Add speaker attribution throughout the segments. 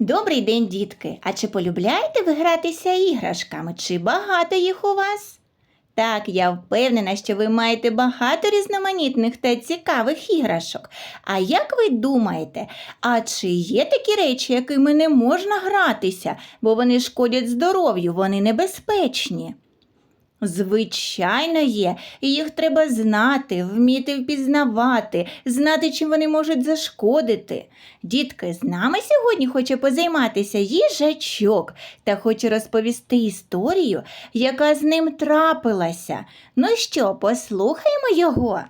Speaker 1: Добрий день, дітки! А чи полюбляєте ви гратися іграшками? Чи багато їх у вас? Так, я впевнена, що ви маєте багато різноманітних та цікавих іграшок. А як ви думаєте, а чи є такі речі, якими не можна гратися, бо вони шкодять здоров'ю, вони небезпечні? Звичайно, є, їх треба знати, вміти впізнавати, знати, чим вони можуть зашкодити. Дітки, з нами сьогодні хоче позайматися їжачок та хоче розповісти історію, яка з ним трапилася. Ну що, послухаймо його.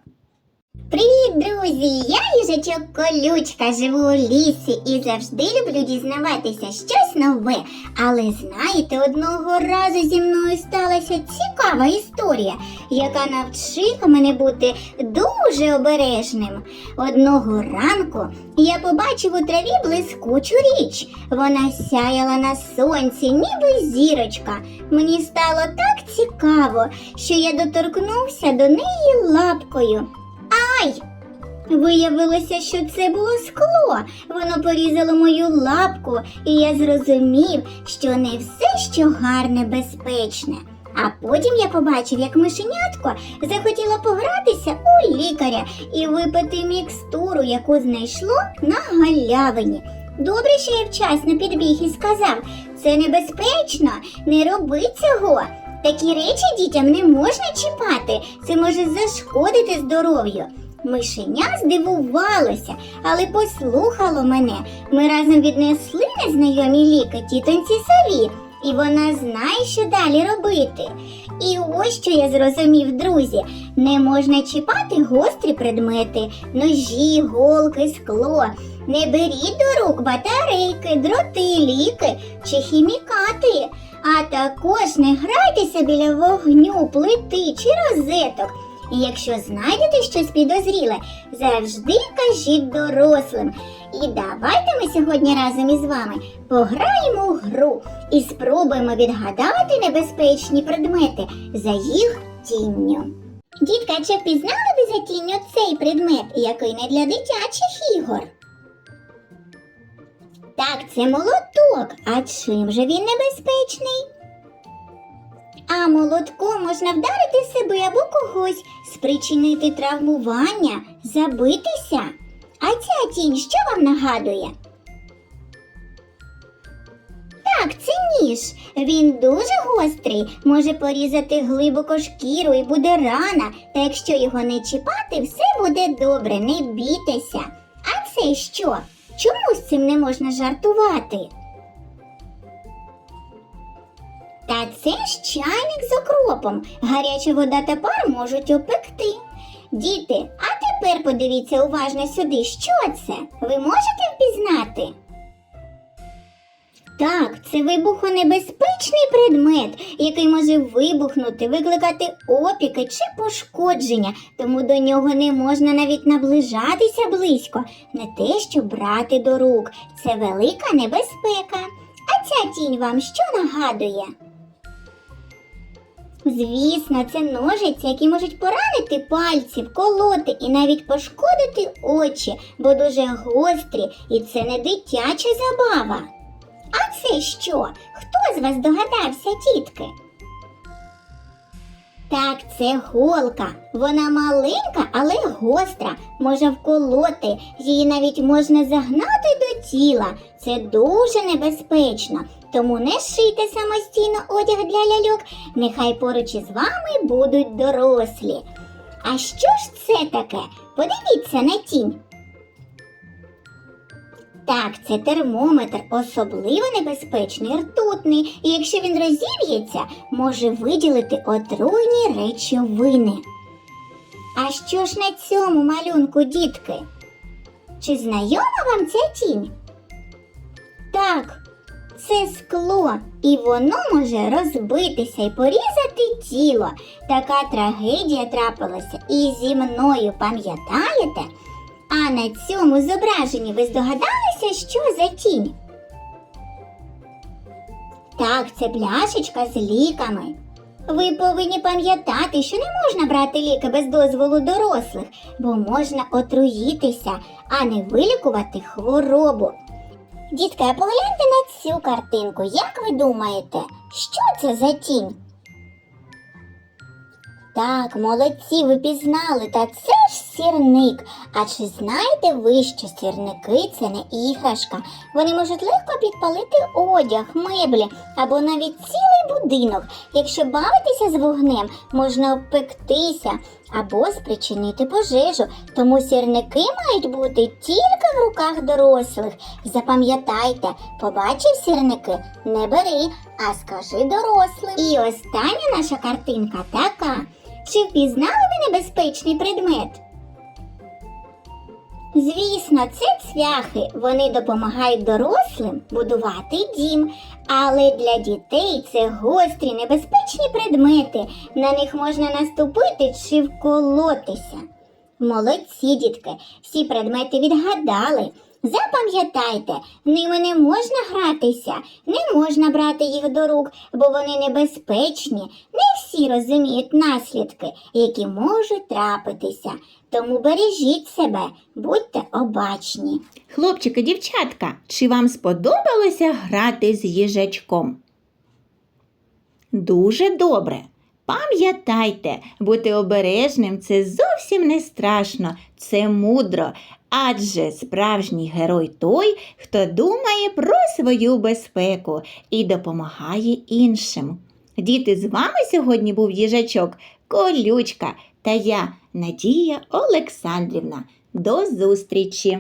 Speaker 2: Привіт, друзі! Я їжачок колючка, живу у лісі і завжди люблю дізнаватися щось нове. Але знаєте, одного разу зі мною сталася цікава історія, яка навчила мене бути дуже обережним. Одного ранку я побачив у траві блискучу річ. Вона сяяла на сонці, ніби зірочка. Мені стало так цікаво, що я доторкнувся до неї лапкою. Ай! Виявилося, що це було скло. Воно порізало мою лапку, і я зрозумів, що не все, що гарне, безпечне. А потім я побачив, як мишенятко захотіло погратися у лікаря і випити мікстуру, яку знайшло на галявині. Добре, що я вчасно підбіг і сказав, це небезпечно, не роби цього. Такі речі дітям не можна чіпати, це може зашкодити здоров'ю. Мишеня здивувалося, але послухало мене. Ми разом віднесли незнайомі ліки тітоньці сові, і вона знає, що далі робити. І ось що я зрозумів, друзі: не можна чіпати гострі предмети, ножі, голки, скло. Не беріть до рук батарейки, дроти, ліки чи хімікати. А також не грайтеся біля вогню, плити чи розеток. І якщо знайдете щось підозріле, завжди кажіть дорослим. І давайте ми сьогодні разом із вами пограємо у гру і спробуємо відгадати небезпечні предмети за їх тінню. Дітка, чи впізнали ви за тінню цей предмет, який не для дитячих ігор? Так, це молоток. А чим же він небезпечний? А молотком можна вдарити себе або когось, спричинити травмування, забитися. А ця тінь що вам нагадує? Так, це ніж. Він дуже гострий, може порізати глибоко шкіру і буде рана. Та якщо його не чіпати, все буде добре, не бійтеся. А це що? Чому з цим не можна жартувати? Та це ж чайник з окропом. Гаряча вода та пар можуть опекти. Діти, а тепер подивіться уважно сюди, що це? Ви можете впізнати? Так, це вибухонебезпечний предмет, який може вибухнути, викликати опіки чи пошкодження, тому до нього не можна навіть наближатися близько, не те, що брати до рук. Це велика небезпека. А ця тінь вам що нагадує? Звісно, це ножиці, які можуть поранити пальці, вколоти і навіть пошкодити очі, бо дуже гострі, і це не дитяча забава. А це що? Хто з вас догадався, тітки? Так, це голка. Вона маленька, але гостра, може вколоти, її навіть можна загнати до тіла. Це дуже небезпечно. Тому не шийте самостійно одяг для ляльок, нехай поруч із вами будуть дорослі. А що ж це таке? Подивіться на тінь. Так, це термометр, особливо небезпечний, ртутний, і якщо він розіб'ється, може виділити отруйні речовини. А що ж на цьому малюнку, дітки? Чи знайома вам ця тінь? Так, це скло, і воно може розбитися і порізати тіло. Така трагедія трапилася і зі мною, пам'ятаєте? А на цьому зображенні ви здогадалися, що за тінь? Так, це пляшечка з ліками. Ви повинні пам'ятати, що не можна брати ліки без дозволу дорослих, бо можна отруїтися, а не вилікувати хворобу. Дітки, а погляньте на цю картинку. Як ви думаєте, що це за тінь? Так, молодці, ви пізнали, та це ж сірник. А чи знаєте ви, що сірники це не іграшка? Вони можуть легко підпалити одяг, меблі або навіть цілий будинок. Якщо бавитися з вогнем, можна обпектися або спричинити пожежу. Тому сірники мають бути тільки в руках дорослих. Запам'ятайте, побачив сірники, не бери, а скажи дорослим. І остання наша картинка така. Чи впізнали ви небезпечний предмет? Звісно, це цвяхи. Вони допомагають дорослим будувати дім. Але для дітей це гострі небезпечні предмети. На них можна наступити чи вколотися. Молодці, дітки, всі предмети відгадали. Запам'ятайте, ними не можна гратися, не можна брати їх до рук, бо вони небезпечні. Не всі розуміють наслідки, які можуть трапитися. Тому бережіть себе, будьте обачні.
Speaker 1: Хлопчики, дівчатка, чи вам сподобалося грати з їжачком? Дуже добре. Пам'ятайте, бути обережним це зовсім не страшно, це мудро. Адже справжній герой той, хто думає про свою безпеку і допомагає іншим. Діти, з вами сьогодні був їжачок, колючка та я, Надія Олександрівна. До зустрічі!